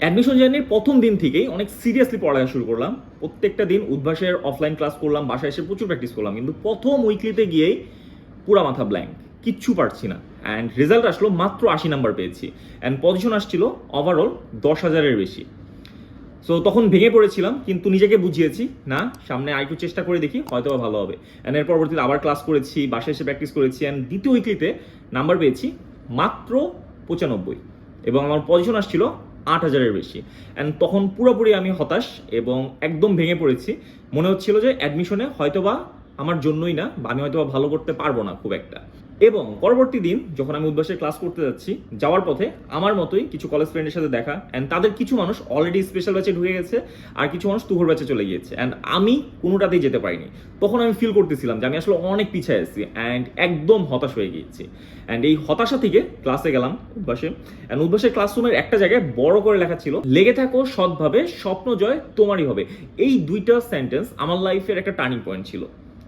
Admission জার্নির প্রথম দিন থেকেই অনেক সিরিয়াসলি পড়ালেখা শুরু করলাম। প্রত্যেকটা দিন উদ্ভাসের অফলাইন ক্লাস করলাম, বাসায় এসে প্রচুর প্র্যাকটিস করলাম। কিন্তু প্রথম উইকলিতে গিয়েই পুরা মাথা ব্ল্যাঙ্ক কিচ্ছু পারছি না। অ্যান্ড রেজাল্ট আসলো মাত্র আশি নাম্বার পেয়েছি। অ্যান্ড পজিশন আসছিল ওভারঅল দশ হাজারের বেশি। সো তখন ভেঙে পড়েছিলাম, কিন্তু নিজেকে বুঝিয়েছি, না, সামনে আর একটু চেষ্টা করে দেখি হয়তো ভালো হবে। অ্যান্ড এর পরবর্তীতে আবার ক্লাস করেছি, বাসায় এসে প্র্যাকটিস করেছি। অ্যান্ড দ্বিতীয় উইকলিতে নাম্বার পেয়েছি মাত্র পঁচানব্বই। এবং আমার পজিশন আসছিল আট হাজারের বেশি। অ্যান্ড তখন পুরোপুরি আমি হতাশ এবং একদম ভেঙে পড়েছি। মনে হচ্ছিল যে অ্যাডমিশনে হয়তোবা আমার জন্যই না বা আমি হয়তোবা ভালো করতে পারব না খুব একটা। এবং পরবর্তী দিন যখন আমি উদ্ভাসের ক্লাস করতে যাচ্ছি, যাওয়ার পথে আমার মতোই কিছু কলেজ ফ্রেন্ডের সাথে দেখা অ্যান্ড তাদের কিছু মানুষ অলরেডি স্পেশাল ব্যাচে ঢুকে গেছে আর কিছু মানুষ তুহর ব্যাচে চলে গিয়েছে অ্যান্ড আমি কোনোটাতেই যেতে পারিনি। তখন আমি ফিল করতেছিলাম যে আমি আসলে অনেক পিছিয়ে আছি অ্যান্ড একদম হতাশ হয়ে গিয়েছি। অ্যান্ড এই হতাশা থেকে ক্লাসে গেলাম উদ্ভাসে অ্যান্ড উদ্ভাসের ক্লাসরুমের একটা জায়গায় বড় করে লেখা ছিল, লেগে থাকো, সৎভাবে, স্বপ্ন জয়, তোমারই হবে। এই দুইটা সেন্টেন্স আমার লাইফের একটা টার্নিং পয়েন্ট ছিল।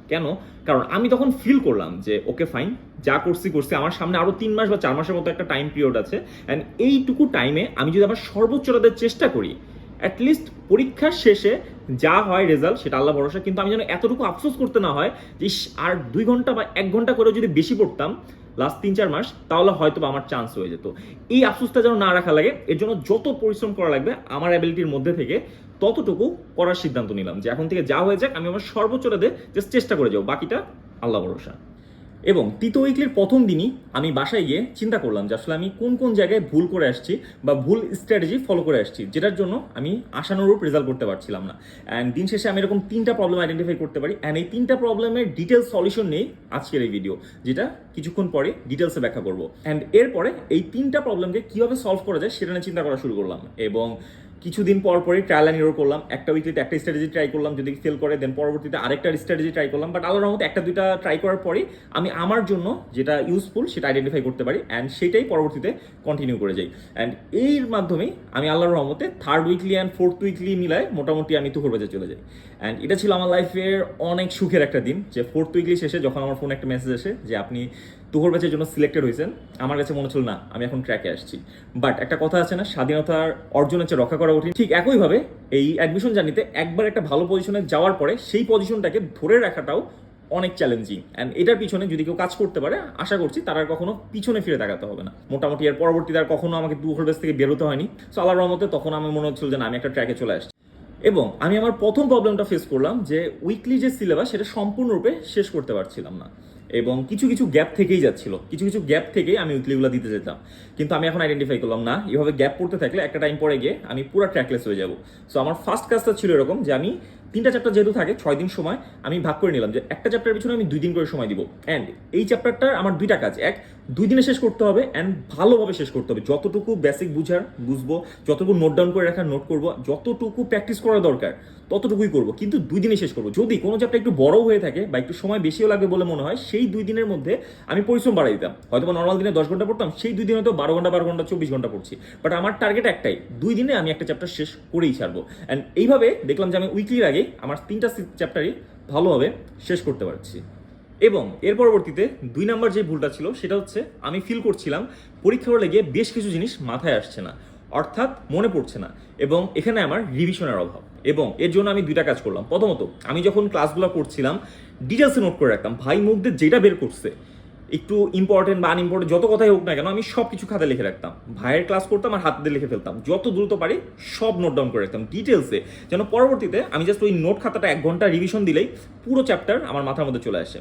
কেন? কারণ আমি তখন ফিল করলাম যে ওকে ফাইন যা করছি করছি। আমার সামনে আরও তিন মাস বা চার মাসের মতো একটা টাইম পিরিয়ড আছে। অ্যান্ড এইটুকু টাইমে আমি যদি আমার সর্বোচ্চটা দেওয়ার চেষ্টা করি অ্যাটলিস্ট পরীক্ষার শেষে যা হয় রেজাল্ট সেটা আল্লাহ ভরসা। কিন্তু আমি যেন এতটুকু আফসোস করতে না হয় যে আর দুই ঘণ্টা বা এক ঘণ্টা করে যদি বেশি পড়তাম লাস্ট তিন, চার মাস, তাহলে হয়তো আমার চান্স হয়ে যেত। এই আফসোসটা যেন না রাখা লাগে, এর জন্য যত পরিশ্রম করা লাগবে, আমার অ্যাবিলিটির মধ্যে থেকে ততটুকু করার সিদ্ধান্ত নিলাম যে এখন থেকে যা হয়ে যাক, আমি আমার সর্বোচ্চটা দিয়ে জাস্ট চেষ্টা করে যাব। বাকিটা আল্লাহ ভরসা। এবং তৃতীয় উইকলির প্রথম দিনই আমি বাসায় গিয়ে চিন্তা করলাম যে আসলে আমি কোন কোন জায়গায় ভুল করে আসছি বা ভুল স্ট্র্যাটেজি ফলো করে আসছি, যেটার জন্য আমি আশানুরূপ রেজাল্ট করতে পারছিলাম না। অ্যান্ড দিন শেষে আমি এরকম তিনটা প্রবলেম আইডেন্টিফাই করতে পারি। অ্যান্ড এই তিনটা প্রবলেমের ডিটেলস সলিউশন নেই আজকের এই ভিডিও যেটা কিছুক্ষণ পরে ডিটেলসে ব্যাখ্যা করব। অ্যান্ড এরপরে এই তিনটা প্রবলেমকে কীভাবে সলভ করা যায় সেটা নিয়ে চিন্তা করা শুরু করলাম। এবং কিছুদিন পর পরই ট্রায়াল অ্যান্ড এরর করলাম। একটা উইকলিতে একটা স্ট্র্যাটেজি ট্রাই করলাম, যদি ফেল করে দেন পরবর্তীতে আরেকটা স্ট্র্যাটেজি ট্রাই করলাম। বাট আল্লাহর রহমতে একটা, দুইটা ট্রাই করার পরে আমি আমার জন্য যেটা ইউজফুল সেটা আইডেন্টিফাই করতে পারি অ্যান্ড সেটাই পরবর্তীতে কন্টিনিউ করে যাই। অ্যান্ড এর মাধ্যমে আমি আল্লাহর রহমতে third weekly and fourth weekly মিলায় মোটামুটি আমি তুহর বাজে চলে যাই। অ্যান্ড এটা ছিল আমার লাইফের অনেক সুখের একটা দিন, যে ফোর্থ উইকলি শেষে যখন আমার ফোনে একটা মেসেজ আসে যে, আপনি তুহর ব্যাচের জন্য সিলেক্টেড হয়েছেন। আমার কাছে মনে হচ্ছিল, না, আমি এখন ট্র্যাকে আসছি। বাট একটা কথা আছে না, স্বাধীনতার অর্জন হচ্ছে রক্ষা করা কঠিন। ঠিক একইভাবে এই অ্যাডমিশন জার্নিতে একবার একটা ভালো পজিশনে যাওয়ার পরে সেই পজিশনটাকে ধরে রাখাটাও অনেক চ্যালেঞ্জিং অ্যান্ড এটার পিছনে যদি কেউ কাজ করতে পারে, আশা করছি তার আর কখনো পিছনে ফিরে তাকাতে হবে না। মোটামুটি এর পরবর্তীতে আর কখনো আমাকে দুহর ব্যাচ থেকে বেরোতে হয়নি। সো আল্লাহর রহমতে তখন আমার মনে হচ্ছিল যে আমি একটা ট্র্যাকে চলে আসছি। এবং আমি আমার প্রথম প্রবলেমটা ফেস করলাম যে উইকলি যে সিলেবাস সেটা সম্পূর্ণরূপে শেষ করতে পারছিলাম না। এবং কিছু কিছু গ্যাপ থেকেই যাচ্ছিল। কিছু কিছু গ্যাপ থেকেই আমি উইকলিগুলো দিতে যেতাম। কিন্তু আমি এখন আইডেন্টিফাই করলাম, না, এভাবে গ্যাপ পড়তে থাকলে একটা টাইম পরে গিয়ে আমি পুরো ট্র্যাকলেস হয়ে যাব। সো আমার ফার্স্ট কাজটা ছিল এরকম যে আমি তিনটা চ্যাপ্টার যেহেতু থাকে, ছয় দিন সময়, আমি ভাগ করে নিলাম যে একটা চ্যাপ্টারের পিছনে আমি দুই দিন করে সময় দিব। অ্যান্ড এই চ্যাপ্টারটার আমার দুইটা কাজ। এক, দুই দিনে শেষ করতে হবে অ্যান্ড ভালোভাবে শেষ করতে হবে। যতটুকু বেসিক বুঝার, বুঝব, যতটুকু নোট ডাউন করে রাখার নোট করব, যতটুকু প্র্যাকটিস করা দরকার, ততটুকুই করব। কিন্তু দুই দিনে শেষ করব। যদি কোনো চ্যাপ্টার একটু বড় হয়ে থাকে বা একটু সময় বেশিও লাগবে বলে মনে হয়, সেই দুই দিনের মধ্যে আমি পরিশ্রম বাড়াই দিতাম। হয়তো নর্মাল দিনে দশ ঘণ্টা পড়তাম, সেই দুই দিনে তো বারো ঘণ্টা বারো ঘণ্টা, চব্বিশ ঘণ্টা পড়ছি। বাট আমার টার্গেট একটাই, দুই দিনে আমি একটা চ্যাপ্টার শেষ করেই ছাড়বো। অ্যান্ড এইভাবে দেখলাম যে আমি উইকলির আগে আমার তিনটা চ্যাপ্টারই ভালোভাবে শেষ করতে পারছি। এবং এর পরবর্তীতে দুই নাম্বার যে ভুলটা ছিল, সেটা হচ্ছে আমি ফিল করছিলাম পরীক্ষা হলে গিয়ে বেশ কিছু জিনিস মাথায় আসছে না, অর্থাৎ মনে পড়ছে না, এবং এখানে আমার রিভিশনের অভাব। এবং এর জন্য আমি দুইটা কাজ করলাম। প্রথমত, আমি যখন ক্লাসগুলো করছিলাম ডিটেলসে নোট করে রাখতাম, ভাই মুখদের যেটা বের করছে একটু ইম্পর্টেন্ট বা আনইম্পর্টেন্ট যত কথাই হোক না কেন, আমি সব কিছু খাতে লিখে রাখতাম। ভাইয়ের ক্লাস করতাম আর হাত লিখে ফেলতাম। যত দ্রুত পারি, সব নোট ডাউন করে রাখতাম ডিটেলসে যেন পরবর্তীতে আমি জাস্ট ওই নোট খাতাটা এক ঘণ্টা রিভিশন দিলেই পুরো চ্যাপ্টার আমার মাথার মধ্যে চলে আসে।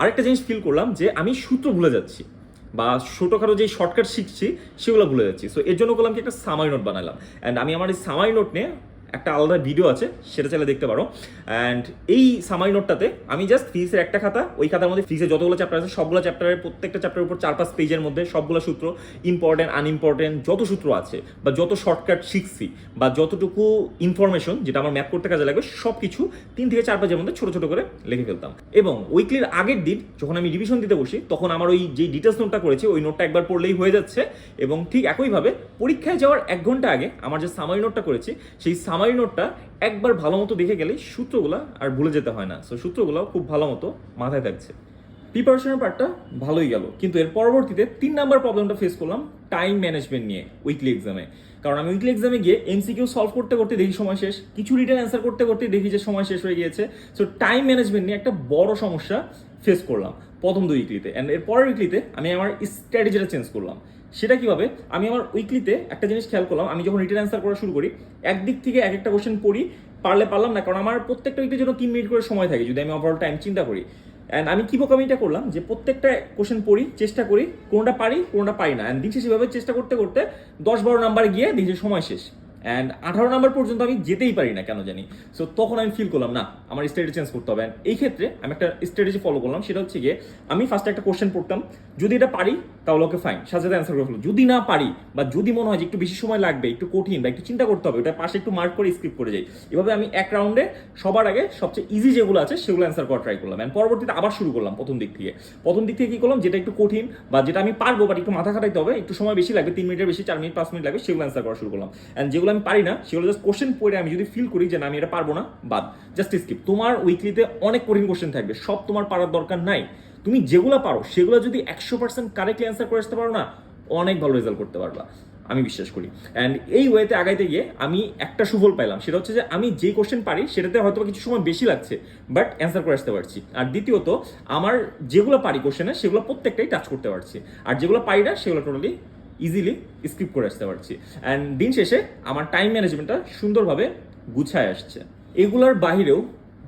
আরেকটা জিনিস ফিল করলাম যে, আমি সূত্র ভুলে যাচ্ছি বা ছোটোখাটো যে শর্টকাট শিখছি, সেগুলো ভুলে যাচ্ছি। সো এর জন্য করলাম কি, একটা সামাই নোট বানালাম। অ্যান্ড আমি আমার এই সামাই নোট নিয়ে একটা আলাদা ভিডিও আছে, সেটা চাইলে দেখতে পারো। অ্যান্ড এই সামাই নোটটাতে আমি জাস্ট ফিজিক্সের একটা খাতা, ওই খাতার মধ্যে ফিজিক্সের যতগুলো চ্যাপ্টার আছে, সবগুলো চ্যাপ্টারের প্রত্যেকটা চ্যাপ্টারের উপর চার পাঁচ পেজের মধ্যে সবগুলো সূত্র ইম্পর্টেন্ট আনইম্পর্টেন্ট যত সূত্র আছে, বা যত শর্টকাট শিখছি, বা যতটুকু ইনফরমেশন যেটা আমার ম্যাপ করতে কাজে লাগবে সব কিছু তিন থেকে চার পেজের মধ্যে ছোট ছোট করে লিখে ফেলতাম। এবং উইকলির আগের দিন যখন আমি রিভিশন দিতে বসি, তখন আমার ওই যে ডিটেলস নোটটা করেছি, ওই নোটটা একবার পড়লেই হয়ে যাচ্ছে। এবং ঠিক একইভাবে পরীক্ষায় যাওয়ার এক ঘণ্টা আগে আমার যে সামারি নোটটা করেছি, সেই সামারি নোটটা একবার ভালো মতো দেখে গেলে সূত্রগুলো আর ভুলে যেতে হয় না। সো সূত্রগুলো খুব ভালো মতো মাথায় থাকছে। প্রিপারেশনের পার্টটা ভালোই গেল। কিন্তু এর পরবর্তীতে তিন নাম্বার প্রবলেমটা ফেস করলাম টাইম ম্যানেজমেন্ট নিয়ে উইকলি এক্সামে কারণ আমি উইকলি এক্সামে গিয়ে এমসিকিউ সলভ করতে করতে দেখি সময় শেষ, কিছু রিটার্ন অ্যান্সার করতে করতে দেখি যে সময় শেষ হয়ে গিয়েছে। সো টাইম ম্যানেজমেন্ট নিয়ে একটা বড় সমস্যা ফেস করলাম। প্রথম দুই উইকলিতে অ্যান্ড এর পরের উইকলিতে আমি আমার স্ট্র্যাটেজিটা চেঞ্জ করলাম। সেটা কীভাবে? আমি আমার উইকলিতে একটা জিনিস খেয়াল করলাম। আমি যখন রিটার্ন অ্যান্সার করা শুরু করি, একদিক থেকে এক একটা কোশ্চেন পড়ি, পারলে পারলাম না, কারণ আমার প্রত্যেকটা উইকের জন্য তিন মিনিট করে সময় থাকে, যদি আমি ওভারঅল টাইম চিন্তা করি। অ্যান্ড আমি কী বোকামিটা করলাম যে প্রত্যেকটা কোশ্চেন পড়ি, চেষ্টা করি, কোনটা পারি কোনটা পারি না। অ্যান্ড দিন শেষে চেষ্টা করতে করতে দশ বারো নাম্বার গিয়ে দিন সময় শেষ। অ্যান্ড আঠারো নাম্বার পর্যন্ত আমি যেতেই পারি না কেন জানি। সো তখন আমি ফিল করলাম, না, আমার স্ট্র্যাটেজি চেঞ্জ করতে হবে। এই ক্ষেত্রে আমি একটা স্ট্র্যাটেজি ফলো করলাম, সেটা হচ্ছে গিয়ে আমি ফার্স্টে একটা কোশ্চেন পড়তাম, যদি এটা পারি, তাহলে ওকে ফাইন সাথে সাথে অ্যান্সার করে ফেলো যদি না পারি বা যদি মনে হয় যে একটু বেশি সময় লাগবে, একটু কঠিন বা একটু চিন্তা করতে হবে ওটা পাশে একটু মার্ক করে স্কিপ করে যাই। এভাবে আমি এক রাউন্ডে সবার আগে সবচেয়ে ইজি যেগুলো আছে, সেগুলো অ্যান্সার করা ট্রাই করলাম। অ্যান্ড পরবর্তীতে আবার শুরু করলাম প্রথম দিক থেকে। প্রথম দিক থেকে কি করলাম, যেটা একটু কঠিন বা যেটা আমি পারব বাট একটু মাথা খাটাইতে হবে, একটু সময় বেশি লাগবে, তিন মিনিটের বেশি, চার মিনিট, পাঁচ মিনিট লাগবে, সেগুলো অ্যান্সার করা শুরু করলাম। অ্যান্ড যেগুলো আমি পারি না সেগুলো জাস্ট কোশ্চেন পড়ে আমি যদি ফিল করি যে না, আমি এটা পারব না, বাদ। জাস্ট স্কিপ তোমার উইকলিতে অনেক কঠিন কোশ্চেন থাকবে, সব তোমার পারার দরকার নাই। তুমি যেগুলো পারো, সেগুলো যদি একশো পার্সেন্ট কারেক্টলি অ্যান্সার করে আসতে পারো না, অনেক ভালো রেজাল্ট করতে পারবা, আমি বিশ্বাস করি। অ্যান্ড এই ওয়েতে আগাইতে গিয়ে আমি একটা সুফল পাইলাম, সেটা হচ্ছে যে আমি যে কোশ্চেন পারি, সেটাতে হয়তো কিছু সময় বেশি লাগছে বাট অ্যান্সার করে আসতে পারছি। আর দ্বিতীয়ত, আমার যেগুলো পারি কোশ্চেনে সেগুলো প্রত্যেকটাই টাচ করতে পারছি। আর যেগুলো পারি না, সেগুলো টোটালি ইজিলি স্কিপ করে আসতে পারছি। অ্যান্ড দিন শেষে আমার টাইম ম্যানেজমেন্টটা সুন্দরভাবে গুছায় আসছে। এগুলোর বাহিরেও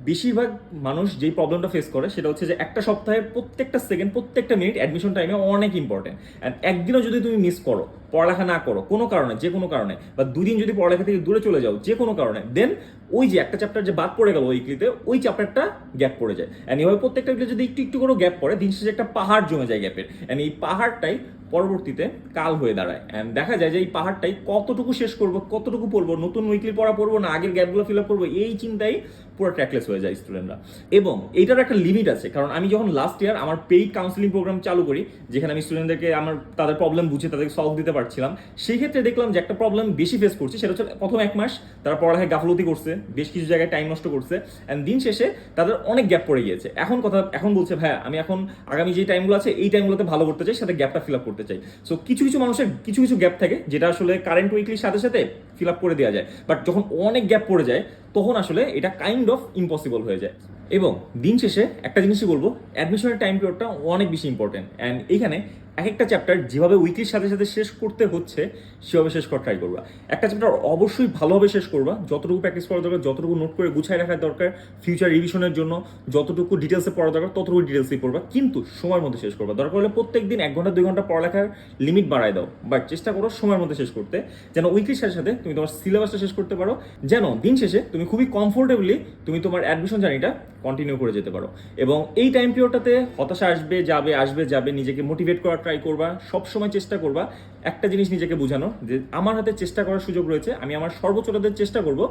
বেশিরভাগ মানুষ যেই প্রবলেমটা ফেস করে, সেটা হচ্ছে যে একটা সপ্তাহের প্রত্যেকটা সেকেন্ড প্রত্যেকটা মিনিট অ্যাডমিশন টাইমে অনেক ইম্পর্টেন্ট অ্যান্ড একদিনও যদি তুমি মিস করো, পড়ালেখা না করো, কোনো কারণে, যে কোনো কারণে, বা দুদিন যদি পড়ালেখা থেকে দূরে চলে যাও, যে কোনো কারণে দেন ওই যে একটা চ্যাপ্টার যে বাদ পড়ে গেল উইকলিতে ওই চ্যাপ্টারটা গ্যাপ পড়ে যায়। অ্যান্ড এভাবে প্রত্যেকটা weekly যদি একটু একটু করে গ্যাপ পড়ে, দিন শেষে একটা পাহাড় জমে যায় গ্যাপের অ্যান্ড এই পাহাড়টাই পরবর্তীতে কাল হয়ে দাঁড়ায়। অ্যান্ড দেখা যায় যে এই পাহাড়টাই কতটুকু শেষ করব, কতটুকু পড়ব, নতুন উইকলি পড়া পড়ব না, আগের গ্যাপগুলো ফিল আপ করব, এই চিন্তাই পুরো ট্র্যাকলেস হয়ে যায় স্টুডেন্টরা এবং এইটার একটা লিমিট আছে, কারণ আমি যখন লাস্ট ইয়ার আমার পেইড কাউন্সিলিং প্রোগ্রাম চালু করি, যেখানে আমি স্টুডেন্টদেরকে আমার, তাদের প্রবলেম বুঝে, তাদেরকে সলভ দিতে পারছিলাম, সেই ক্ষেত্রে দেখলাম যে একটা প্রবলেম বেশি ফেস করছি, সেটা হচ্ছে প্রথম এক মাস তারা পড়ালেখায় গাফলতি করছে। বেশ কিছু জায়গায় টাইম নষ্ট করছে অ্যান্ড দিন শেষে তাদের অনেক গ্যাপ পড়ে গিয়েছে। এখন কথা, এখন বলছে, ভাই, আমি এখন আগামী যে টাইমগুলো আছে, এই টাইমগুলোতে ভালো করতে চাই, সাথে গ্যাপটা ফিল আপ করতে চাই। সো কিছু কিছু মানুষের কিছু কিছু গ্যাপ থাকে, যেটা আসলে কারেন্ট উইকলির সাথে সাথে ফিল আপ করে দেওয়া যায়। বাট যখন অনেক গ্যাপ পড়ে যায়, তখন আসলে এটা কাইন্ড অফ ইম্পসিবল হয়ে যায়। এবং দিন শেষে একটা জিনিসই বলব অ্যাডমিশনের টাইম পিরিয়ডটা অনেক বেশি ইম্পর্টেন্ট অ্যান্ড এখানে এক একটা চ্যাপ্টার যেভাবে উইকলির সাথে সাথে শেষ করতে হচ্ছে, সেভাবে শেষ করা ট্রাই করবা। একটা চ্যাপ্টার অবশ্যই ভালোভাবে শেষ করবা, যতটুকু প্র্যাকটিস করা দরকার, যতটুকু নোট করে গুছায় রাখার দরকার ফিউচার রিভিশনের জন্য যতটুকু ডিটেলসে পড়া দরকার, ততটুকু ডিটেলসেই পড়বা। কিন্তু সময়ের মধ্যে শেষ করবা। দরকার হলে প্রত্যেক দিন এক ঘণ্টা, দুই ঘণ্টা পড়ালেখার লিমিট বাড়ায় দাও। বাট চেষ্টা করো সময়ের মধ্যে শেষ করতে। যেন উইকলির সাথে সাথে তুমি তোমার সিলেবাসটা শেষ করতে পারো। যেন দিন শেষে তুমি খুবই কমফোর্টেবলি তুমি তোমার অ্যাডমিশন জার্নিটা কন্টিনিউ করে যেতে পারো। এবং এই টাইম পিরিয়ডটাতে হতাশা আসবে, যাবে আসবে, যাবে, নিজেকে মোটিভেট করার ট্রাই করবা, সবসময় চেষ্টা করবা একটা জিনিস নিজেকে বোঝানো যে আমার হাতে চেষ্টা করার সুযোগ রয়েছে, আমি আমার সর্বোচ্চটাদের চেষ্টা করব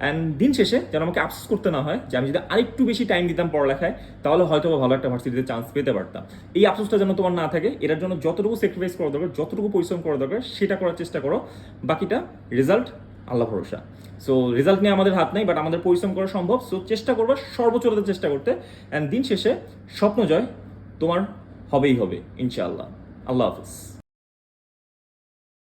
অ্যান্ড দিন শেষে যেন আমাকে আফসোস করতে না হয় যে আমি যদি আরেকটু বেশি টাইম দিতাম পড়ালেখায়, তাহলে হয়তো ভালো একটা ভার্সিটিতে চান্স পেতে পারতাম। এই আফসোসটা যেন তোমার না থাকে, এটার জন্য যতটুকু স্যাক্রিফাইস করা দরকার, যতটুকু পরিশ্রম করা দরকার, সেটা করার চেষ্টা করো। বাকিটা রেজাল্ট আল্লাহ ভরসা। সো রেজাল্ট নিয়ে আমাদের হাত নেই বাট আমাদের পরিশ্রম করা সম্ভব। সো চেষ্টা করব সর্বোচ্চটাতে চেষ্টা করতে। অ্যান্ড দিন শেষে স্বপ্ন জয় তোমার হবেই হবে, ইনশাআল্লাহ। আল্লাহ হাফিজ।